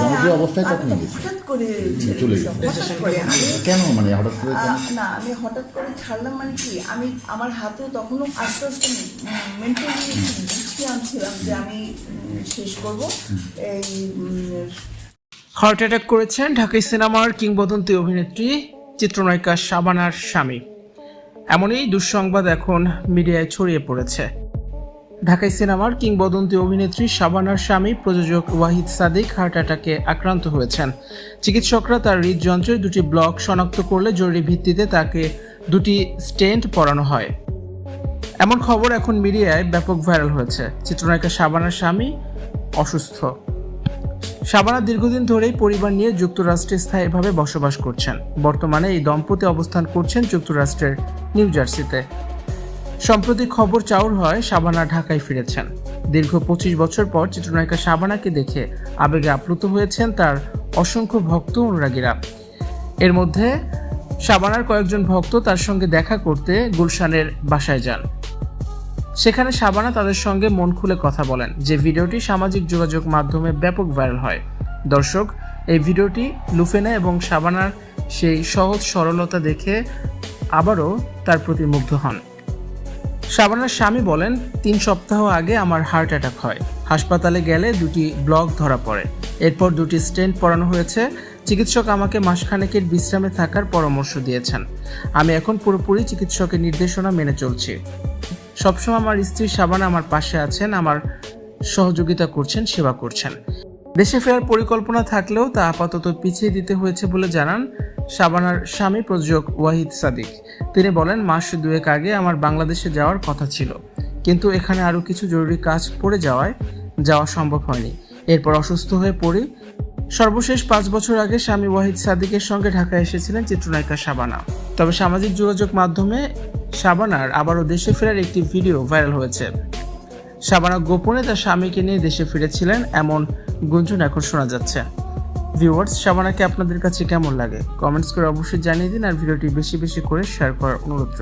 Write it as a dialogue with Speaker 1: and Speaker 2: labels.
Speaker 1: জনপ্রিয় অবস্থায় তখন
Speaker 2: হঠাৎ করে
Speaker 1: চলে গেছে।
Speaker 2: হঠাৎ করে আমি
Speaker 1: কেন মানে হঠাৎ করে
Speaker 2: না আমি হঠাৎ করে ছাড়লাম মানে কি? আমি আমার হাতেও তখনও আস্তে আস্তে মেন্টালি ডিসিশন ছিলাম যে আমি শেষ করব। এই
Speaker 3: হার্ট অ্যাটাক করেছেন ঢাকাই সিনেমার কিংবদন্তি অভিনেত্রী চিত্রনায়িকা শাবানার স্বামী। এমনই দুঃসংবাদ এখন মিডিয়ায় ছড়িয়ে পড়েছে। ঢাকাই সিনেমার কিংবদন্তি অভিনেত্রী শাবানার স্বামী প্রযোজক ওয়াহিদ সাদিক হার্ট অ্যাটাকে আক্রান্ত হয়েছেন। চিকিৎসকরা তার হৃদযন্ত্রের দুটি ব্লক শনাক্ত করলে জরুরি ভিত্তিতে তাকে দুটি স্টেন্ট পরানো হয়। এমন খবর এখন মিডিয়ায় ব্যাপক ভাইরাল হয়েছে। চিত্রনায়িকা শাবানার স্বামী অসুস্থ। শাবানা দীর্ঘদিন ধরেই পরিবার নিয়ে যুক্তরাষ্ট্রে স্থায়ীভাবে বসবাস করছেন। বর্তমানে এই দম্পতি অবস্থান করছেন যুক্তরাষ্ট্রের নিউ জার্সিতে। সম্প্রতি খবর চাউর হয় শাবানা ঢাকায় ফিরেছেন। দীর্ঘ পঁচিশ বছর পর চিত্রনায়িকা শাবানাকে দেখে আবেগে আপ্লুত হয়েছেন তার অসংখ্য ভক্ত অনুরাগীরা। এর মধ্যে শাবানার কয়েকজন ভক্ত তার সঙ্গে দেখা করতে গুলশানের বাসায় যান। সেখানে শাবানা তাদের সঙ্গে মন খুলে কথা বলেন, যে ভিডিওটি সামাজিক যোগাযোগ মাধ্যমে ব্যাপক ভাইরাল হয়। দর্শক, এই ভিডিওটি লুফেনা এবং শাবানার সেই সহজ সরলতা দেখে আবারও তার প্রতি মুগ্ধ হন। শাবানার স্বামী বলেন, তিন সপ্তাহ আগে আমার হার্ট অ্যাটাক হয়। হাসপাতালে গেলে দুটি ব্লক ধরা পড়ে। এরপর দুটি স্টেন্ট পরানো হয়েছে। চিকিৎসক আমাকে মাসখানেকের বিশ্রামে থাকার পরামর্শ দিয়েছেন। আমি এখন পুরোপুরি চিকিৎসকের নির্দেশনা মেনে চলছি। সবসময় আমার স্ত্রী শাবানা আমার পাশে আছেন, আমার সহযোগিতা করছেন, সেবা করছেন। দেশে ফেরার পরিকল্পনা থাকলেও তা আপাতত পিছিয়ে দিতে হয়েছে বলে জানান শাবানার স্বামী প্রযোজক ওয়াহিদ সাদিক। তিনি বলেন, মাস দুয়েক আগে আমার বাংলাদেশে যাওয়ার কথা ছিল। কিন্তু এখানে আরও কিছু জরুরি কাজ পড়ে যাওয়ায় যাওয়া সম্ভব হয়নি। এরপর অসুস্থ হয়ে পড়ি। সর্বশেষ পাঁচ বছর আগে স্বামী ওয়াহিদ সাদিকের সঙ্গে ঢাকায় এসেছিলেন চিত্রনায়িকা শাবানা। তবে সামাজিক যোগাযোগ মাধ্যমে শাবানার আবারও দেশে ফেরার একটি ভিডিও ভাইরাল হয়েছে। শাবানা গোপনে তার স্বামীকে নিয়ে দেশে ফিরেছিলেন, এমন গুঞ্জন এখন শোনা যাচ্ছে। ভিউয়ার্স সাবানাকে আপনাদের কাছে কেমন লাগে কমেন্টস করে অবশ্যই জানিয়ে দিন আর ভিডিওটি বেশি বেশি করে শেয়ার করার অনুরোধ।